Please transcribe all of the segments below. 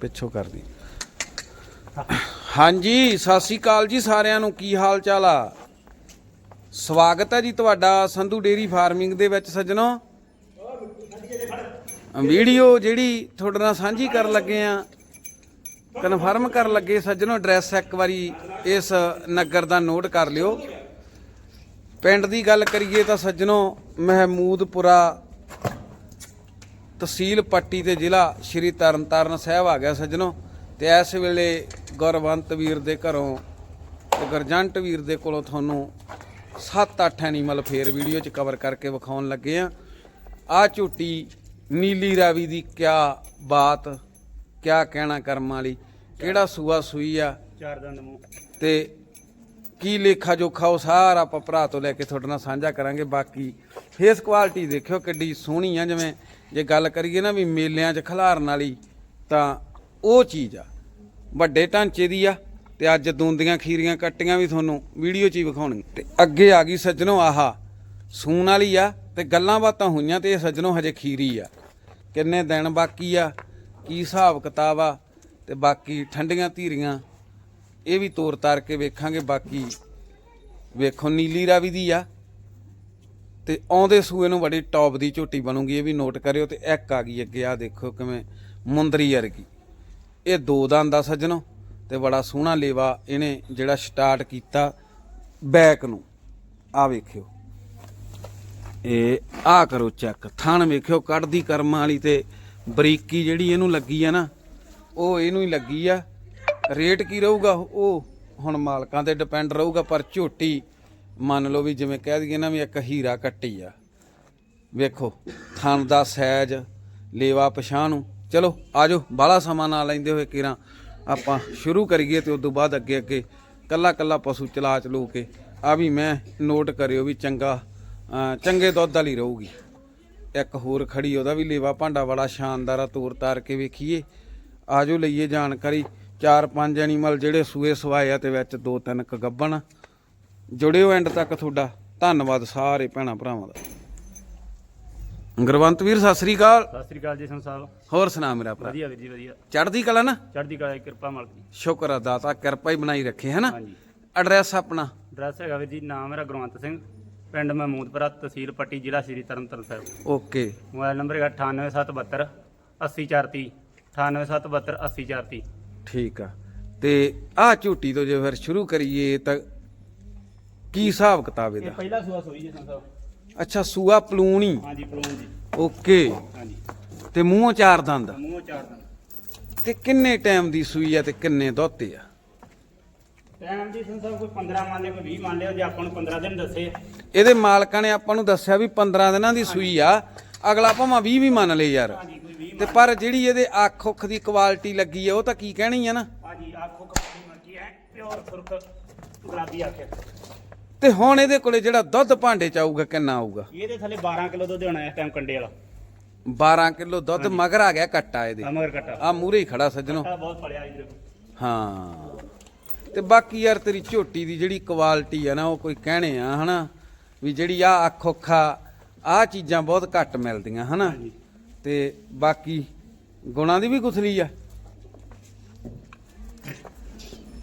ਪਿੱਛੋਂ ਕਰਦੀ। ਹਾਂਜੀ, ਸਤਿ ਸ੍ਰੀ ਅਕਾਲ ਜੀ ਸਾਰਿਆਂ ਨੂੰ, ਕੀ ਹਾਲ ਚਾਲ ਆ? ਸਵਾਗਤ ਹੈ ਜੀ ਤੁਹਾਡਾ ਸੰਧੂ ਡੇਰੀ ਫਾਰਮਿੰਗ ਦੇ ਵਿੱਚ ਸੱਜਣੋ। ਵੀਡੀਓ ਜਿਹੜੀ ਤੁਹਾਡੇ ਨਾਲ ਸਾਂਝੀ ਕਰਨ ਲੱਗੇ ਆ, ਕਨਫਰਮ ਕਰਨ ਲੱਗੇ ਸੱਜਣੋ, ਐਡਰੈਸ ਇੱਕ ਵਾਰੀ ਇਸ ਨਗਰ ਦਾ ਨੋਟ ਕਰ ਲਿਓ। ਪਿੰਡ ਦੀ ਗੱਲ ਕਰੀਏ ਤਾਂ ਸੱਜਣੋ, ਮਹਿਮੂਦਪੁਰਾ ਤਹਿਸੀਲ ਪੱਟੀ ਤੇ ਜ਼ਿਲ੍ਹਾ ਸ਼੍ਰੀ ਤਰਨਤਾਰਨ ਸਾਹਿਬ ਆ ਗਿਆ ਸੱਜਣੋ। ਤੇ ਇਸ ਵੇਲੇ ਗੁਰਵੰਤ ਵੀਰ ਦੇ ਘਰੋਂ ਤੇ ਗਰਜੰਟ ਵੀਰ ਦੇ ਕੋਲੋਂ ਤੁਹਾਨੂੰ 7-8 ਐਨੀਮਲ ਫੇਰ ਵੀਡੀਓ 'ਚ ਕਵਰ ਕਰਕੇ ਵਿਖਾਉਣ ਲੱਗੇ ਆ। ਆ ਝੂਟੀ ਨੀਲੀ ਰਾਵੀ ਦੀ ਕਿਆ ਬਾਤ ਕਿਆ ਕਹਿਣਾ ਕਰਮ ਵਾਲੀ ਕਿਹੜਾ ਸੂਆ ਸੂਈ ਆ? ਚਾਰ ਦੰਦ ਮੂੰਹ। ਤੇ ਕੀ ਲੇਖਾ ਜੋਖਾ ਉਹ ਸਾਰਾ ਆਪਾਂ ਭਰਾ ਤੋਂ ਲੈ ਕੇ ਤੁਹਾਡੇ ਨਾਲ ਸਾਂਝਾ ਕਰਾਂਗੇ। ਬਾਕੀ ਫੇਸ ਕੁਆਲਿਟੀ ਦੇਖਿਓ ਕਿੱਡੀ ਸੋਹਣੀ ਆ ਜਿਵੇਂ ਜੇ ਗੱਲ ਕਰੀਏ ਨਾ ਵੀ ਮੇਲਿਆਂ 'ਚ ਖਿਲਾਰਨ ਵਾਲੀ, ਤਾਂ ਉਹ ਚੀਜ਼ ਆ। ਵੱਡੇ ਢਾਂਚੇ ਦੀ ਆ, ਤੇ ਅੱਜ ਦੂੰਦੀਆਂ ਖੀਰੀਆਂ ਕੱਟੀਆਂ ਵੀ ਤੁਹਾਨੂੰ ਵੀਡੀਓ 'ਚ ਹੀ ਵਿਖਾਉਣਗੇ ਤੇ ਅੱਗੇ ਆ ਗਈ ਸੱਜਣੋ ਆਹਾ। ਸੂਣ ਵਾਲੀ ਆ, ਤੇ ਗੱਲਾਂ ਬਾਤਾਂ ਹੋਈਆਂ ਤੇ ਇਹ ਸੱਜਣੋ ਹਜੇ ਖੀਰੀ ਆ। ਕਿੰਨੇ ਦਿਨ ਬਾਕੀ ਆ, ਕੀ ਹਿਸਾਬ ਕਿਤਾਬ ਆ, ਤੇ ਬਾਕੀ ਠੰਡੀਆਂ ਧੀਰੀਆਂ, ਇਹ ਵੀ ਤੋਰ ਤਾਰ ਕੇ ਵੇਖਾਂਗੇ। ਬਾਕੀ ਵੇਖੋ, ਨੀਲੀ ਰਾਵੀ ਦੀ ਆ। ਤੇ ਆਉਂਦੇ ਸੂਏ ਨੂੰ ਬੜੀ ਟੌਪ ਦੀ ਝੋਟੀ ਬਣੂਗੀ, ਇਹ ਵੀ ਨੋਟ ਕਰਿਓ ਤੇ ਇੱਕ ਆ ਗਈ ਅੱਗੇ ਆ ਦੇਖੋ ਕਿਵੇਂ ਮੁੰਦਰੀ ਵਰਗੀ ਇਹ ਦੋ ਦੰਦ ਆ ਸੱਜਣੋ ਤੇ ਬੜਾ ਸੋਹਣਾ ਲੇਵਾ ਇਹਨੇ ਜਿਹੜਾ ਸਟਾਰਟ ਕੀਤਾ ਬੈਕ ਨੂੰ। ਆ ਵੇਖਿਓ। ਇਹ ਆ ਕਰੋ ਚੈੱਕ ਥਣ ਵੇਖਿਓ, ਕੱਢਦੀ ਕਰਮਾਂ ਵਾਲੀ ਤੇ ਬਰੀਕੀ ਜਿਹੜੀ ਇਹਨੂੰ ਲੱਗੀ ਆ ਨਾ, ਉਹ ਇਹਨੂੰ ਹੀ ਲੱਗੀ ਆ। ਰੇਟ ਕੀ ਰਹੂਗਾ? ਉਹ ਹੁਣ ਮਾਲਕਾਂ ਤੇ ਡਿਪੈਂਡ ਰਹੂਗਾ, ਪਰ ਝੋਟੀ ਮੰਨ ਲਓ ਵੀ ਜਿਵੇਂ ਕਹਿ ਦਈਏ ਨਾ ਵੀ ਇੱਕ ਹੀਰਾ ਕੱਟੀ ਆ। ਵੇਖੋ, ਥਣ ਦਾ ਸਾਈਜ਼ ਲੇਵਾ ਪਛਾਣ। ਨੂੰ ਚਲੋ, ਆਜੋ ਬਾਲਾ ਸਮਾਂ ਨਾ ਲੈਂਦੇ ਹੋਏ ਕਿਰਾਂ। ਆਪਾਂ ਸ਼ੁਰੂ ਕਰੀਏ ਤੇ ਉਸ ਤੋਂ ਬਾਅਦ ਅੱਗੇ ਅੱਗੇ ਕੱਲਾ ਕੱਲਾ ਪਸ਼ੂ ਚਲਾ ਚਲੂ ਕੇ। ਆ ਵੀ ਮੈਂ ਨੋਟ ਕਰਿਓ ਵੀ ਚੰਗਾ ਚੰਗੇ ਦੁੱਧ ਵਾਲੀ ਰਹੂਗੀ। ਇੱਕ ਹੋਰ ਖੜੀ, ਉਹਦਾ ਵੀ ਲੇਵਾ ਭਾਂਡਾ ਬੜਾ ਸ਼ਾਨਦਾਰ ਆ, ਤੋਰ ਤਾਰ ਕੇ ਵੇਖੀਏ। ਆਜੋ ਲਈਏ ਜਾਣਕਾਰੀ। ਚਾਰ ਪੰਜ ਐਨੀਮਲ ਜਿਹੜੇ ਸੂਏ ਸਵਾਏ ਆ ਤੇ ਵਿੱਚ ਦੋ ਤਿੰਨ ਕ ਗੱਬਣ। ਜੁੜਿਓ ਐਂਡ ਤੱਕ ਤੁਹਾਡਾ। ਧੰਨਵਾਦ ਸਾਰੇ ਭੈਣਾਂ ਭਰਾਵਾਂ ਦਾ। ਗੁਰਵੰਤ ਵੀਰ ਸਤਿ ਸ੍ਰੀ ਅਕਾਲ। ਸਤਿ ਸ੍ਰੀ ਅਕਾਲ ਜੀ ਸਾਹਿਬ। ਹੋਰ ਸੁਣਾ ਮੇਰਾ ਭਰਾ। ਵਧੀਆ ਵੀਰ ਜੀ ਵਧੀਆ। ਚੜ੍ਹਦੀ ਕਲਾ ਨਾ? ਚੜ੍ਹਦੀ ਕਲਾ ਦੀ ਕਿਰਪਾ ਮਾਲਕ ਦੀ ਸ਼ੁਕਰ ਆ ਦਾਤਾ ਕਿਰਪਾ ਹੀ ਬਣਾਈ ਰੱਖੇ ਹੈ ਨਾ? ਹਾਂਜੀ। ਐਡਰੈਸ ਆਪਣਾ? ਐਡਰੈਸ ਹੈਗਾ ਵੀਰ ਜੀ ਨਾਮ ਮੇਰਾ ਗੁਰਵੰਤ ਸਿੰਘ। ਪਿੰਡ ਮਹਿਮੂਦਪੁਰਾ ਤਹਿਸੀਲ ਪੱਟੀ ਜ਼ਿਲ੍ਹਾ Shri Tarn Taran Sahib. Okay. Mobile number ਹੈਗਾ 98772 80430 98772 80430 ਠੀਕ ਆ। ਤੇ ਆਹ ਝੂਟੀ ਤੋਂ ਜੇ ਫਿਰ ਸ਼ੁਰੂ ਕਰੀਏ ਤਾਂ ਕੀ ਹਿਸਾਬ ਕਿਤਾਬ ਇਹ ਇਹਦਾ ਪਹਿਲਾ ਸੂਆ ਸੋਈ ਜੀ ਸੰਤ ਸਾਹਿਬ ਅੱਛਾ ਸੂਆ ਪਲੂਣੀ। ਹਾਂਜੀ ਪਲੂਨ ਜੀ। ਓਕੇ। ਹਾਂਜੀ। ਤੇ ਮੂੰਹੋਂ ਚਾਰ ਦੰਦ? ਮੂੰਹ ਚਾਰ ਦੰਦ। ਤੇ ਕਿੰਨੇ ਟਾਈਮ ਦੀ ਸੂਈ ਆ ਤੇ ਕਿੰਨੇ ਦੋਤੇ ਆ? ਟਾਈਮ ਜੀ ਸੰਤ ਸਾਹਿਬ ਕੋਈ 15 ਮੰਨ ਲਿਓ ਕੋਈ 20 ਮੰਨ ਲਿਓ ਜੇ ਆਪਾਂ ਨੂੰ 15 ਦਿਨ ਦੱਸੇ। ਇਹਦੇ ਮਾਲਕਾਂ ਨੇ ਆਪਾਂ ਨੂੰ ਦੱਸਿਆ ਵੀ 15 ਦਿਨਾਂ ਦੀ ਸੂਈ ਆ। ਅਗਲਾ ਭਾਵੇਂ 20 ਵੀ ਮੰਨ ਲਏ ਯਾਰ। ਹਾਂਜੀ ਕੋਈ 20 ਤੇ ਪਰ ਜਿਹੜੀ ਇਹਦੇ ਅੱਖ ਉੱਖ ਦੀ ਕੁਆਲਿਟੀ ਲੱਗੀ ਆ ਉਹ ਤਾਂ ਕੀ ਕਹਿਣੀ ਆ ਨਾ? ਹਾਂਜੀ ਆਖੋ ਕੱਪੜੀ ਮਰਕੀ ਹੈ। ਪਿਓਰ ਸੁਰਖ ਗੁਲਾਬੀ ਆਖੇ ਤੇ ਹੁਣ ਇਹਦੇ ਕੋਲੇ ਜਿਹੜਾ ਦੁੱਧ ਭਾਂਡੇ ਚ ਆਊਗਾ ਕਿੰਨਾ ਆਊਗਾ? ਇਹਦੇ ਥੱਲੇ 12 ਕਿਲੋ ਦੁੱਧ ਹੋਣਾ ਇਸ ਟਾਈਮ ਕੰਡੇ ਵਾਲਾ। 12 ਕਿਲੋ ਦੁੱਧ ਮਗਰ ਆ ਗਿਆ ਕੱਟਾ ਇਹਦੇ। ਆ ਮਗਰ ਕੱਟਾ। ਆ ਮੂਰੇ ਹੀ ਖੜਾ ਸੱਜਣੋ। ਬਹੁਤ ਫੜਿਆ ਇਧਰ ਹਾਂ। ਤੇ ਬਾਕੀ ਯਾਰ ਤੇਰੀ ਝੋਟੀ ਦੀ ਜਿਹੜੀ ਕੁਆਲਿਟੀ ਆ ਨਾ ਉਹ ਕੋਈ ਕਹਿਣੇ ਆ ਹਨਾ? ਵੀ ਜਿਹੜੀ ਆ ਅੱਖ ਔਖਾ ਆ ਚੀਜ਼ਾਂ ਬਹੁਤ ਘੱਟ ਮਿਲਦੀਆਂ ਹਨਾ? ਤੇ ਬਾਕੀ ਗੁਣਾਂ ਦੀ ਵੀ ਗੁਥਲੀ ਆ।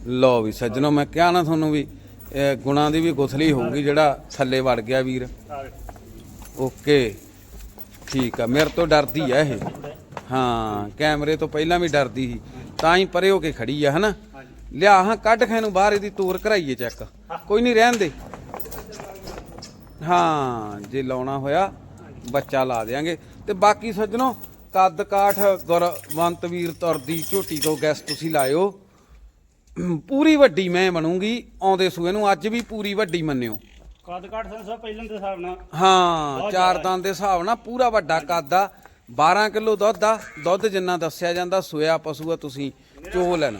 ਲਓ ਵੀ ਸੱਜਣੋ ਮੈਂ ਕਿਹਾ ਨਾ ਤੁਹਾਨੂੰ ਵੀ ਇਹ ਗੁਣਾਂ ਦੀ ਵੀ ਗੁਥਲੀ ਹੋਊਗੀ ਜਿਹੜਾ ਥੱਲੇ ਵੜ ਗਿਆ ਵੀਰ। ਓਕੇ। ਠੀਕ ਆ ਮੇਰੇ ਤੋਂ ਡਰਦੀ ਆ ਇਹ। ਹਾਂ ਕੈਮਰੇ ਤੋਂ ਪਹਿਲਾਂ ਵੀ ਡਰਦੀ ਸੀ। ਤਾਂ ਹੀ ਪਰੇ ਹੋ ਕੇ ਖੜੀ ਆ ਹਨਾ? ਲਿਆ ਹਾਂ ਕੱਢ ਖੈ ਨੂੰ ਬਾਹਰ ਇਹਦੀ ਤੋਰ ਕਰਾਈਏ ਚੈੱਕ। ਕੋਈ ਨਹੀਂ ਰਹਿਣ ਦੇ। ਹਾਂ ਜੇ ਲਾਉਣਾ ਹੋਇਆ ਬੱਚਾ ਲਾ ਦੇਾਂਗੇ ਤੇ ਬਾਕੀ ਸੱਜਣੋ ਕੱਦ ਕਾਠ ਗੁਰਵੰਤ ਵੀਰ ਤੁਰ ਦੀ ਝੋਟੀ ਤੋਂ ਗੈਸ ਤੁਸੀਂ ਲਾਇਓ। ਪੂਰੀ ਵੱਡੀ ਮੈਂ ਬਣੂਗੀ ਆਉਂਦੇ ਸੂਏ ਨੂੰ ਅੱਜ ਵੀ ਪੂਰੀ ਵੱਡੀ ਮੰਨਿਓ। ਕੱਦ ਕਾਠ ਸੰਤ ਸਾਹਿਬ ਪਹਿਲਾਂ ਦੇ ਹਿਸਾਬ ਨਾਲ। ਹਾਂ ਚਾਰ। ਦੰਦ ਦੇ ਹਿਸਾਬ ਨਾਲ ਪੂਰਾ ਵੱਡਾ ਕੱਦ ਆ। 12 ਕਿਲੋ ਦੁੱਧ ਆ। ਦੁੱਧ ਜਿੰਨਾ ਦੱਸਿਆ ਜਾਂਦਾ ਸੋਇਆ ਪਸ਼ੂ ਆ ਤੁਸੀਂ ਚੋ ਲੈਣਾ।